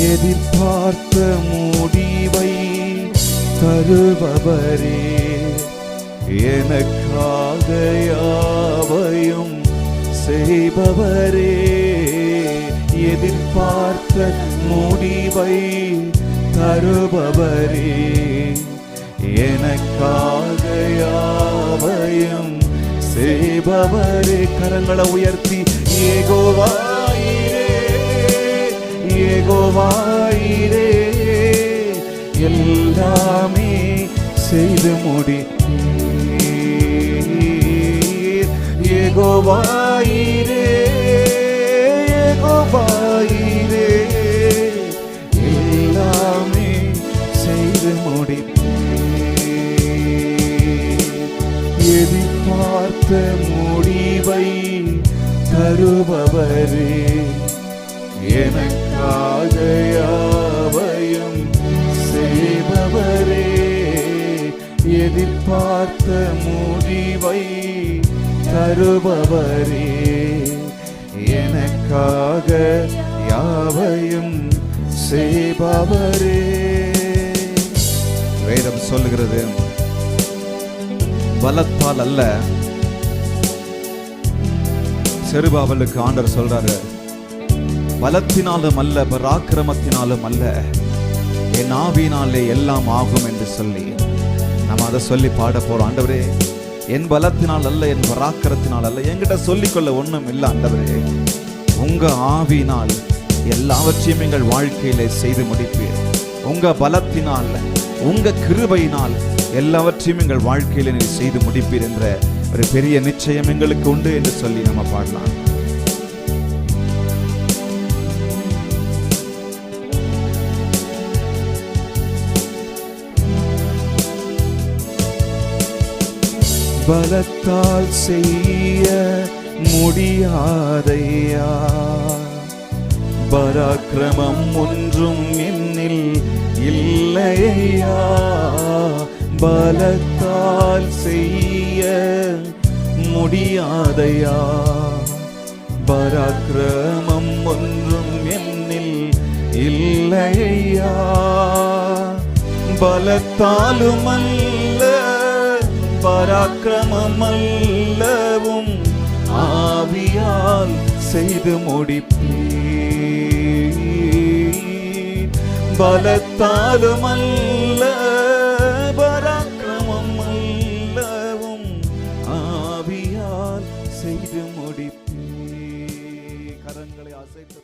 எதிர்பார்த்த முடிவை தருபவரே எனக்காக யாவையும் செய்பவரே. எதிர்பார்த்த முடிவை தருபவரே எனக்காக யாவையும் செய்பவரே. கரங்களை உயர்த்தி ஏகோவா ஏகோவாயிரே எல்லாமே செய்து முடித்தீர். ஏகோவாயிரே ஏகோவாயிரே. எல்லாமே செய்து முடித்தீர். எதிர்பார்த்த முடிவை தருபவரே. எனக்காக யாவையும் செய்பவரே எதிர்பார்த்த முடிவை தருபவரே எனக்காக யாவையும் செய்பவரே. வேதம் சொல்லுகிறது பலத்தால் அல்ல. செருபாவலுக்கு ஆண்டர் சொல்றாரு பலத்தினாலும் அல்ல பராக்கிரமத்தினாலும் அல்ல. என் ஆவினாலே எல்லாம் ஆகும் என்று சொல்லி நம்ம அதை சொல்லி பாட போறோம். ஆண்டவரே என் பலத்தினால் அல்ல என் பராக்கிரத்தினால் அல்ல. என்கிட்ட சொல்லிக்கொள்ள ஒண்ணும் இல்லை ஆண்டவரே. உங்க ஆவினால் எல்லாவற்றையும் எங்கள் வாழ்க்கையிலே செய்து முடிப்பீர். உங்க பலத்தினால் உங்க கிருபையினால் எல்லாவற்றையும் எங்கள் வாழ்க்கையில நீ செய்து முடிப்பீர் என்ற ஒரு பெரிய நிச்சயம் எங்களுக்கு உண்டு என்று சொல்லி நம்ம பாடலாம். பலத்தால் செய்ய முடியாதையா? பராக்கிரமம் ஒன்றும் என்னில் இல்லையா? பலத்தால் செய்ய முடியாதையா? பராக்கிரமம் ஒன்றும் என்னில் இல்லையா? பலத்தாலுமல்ல பராக்கிரமம் அல்லவும் ஆவியால் செய்து முடிப்பேன் பலத்தாலும் அல்ல பராக்கிரமம் அல்லவும் ஆவியால் செய்து முடிப்பேன் கரங்களை அசைத்து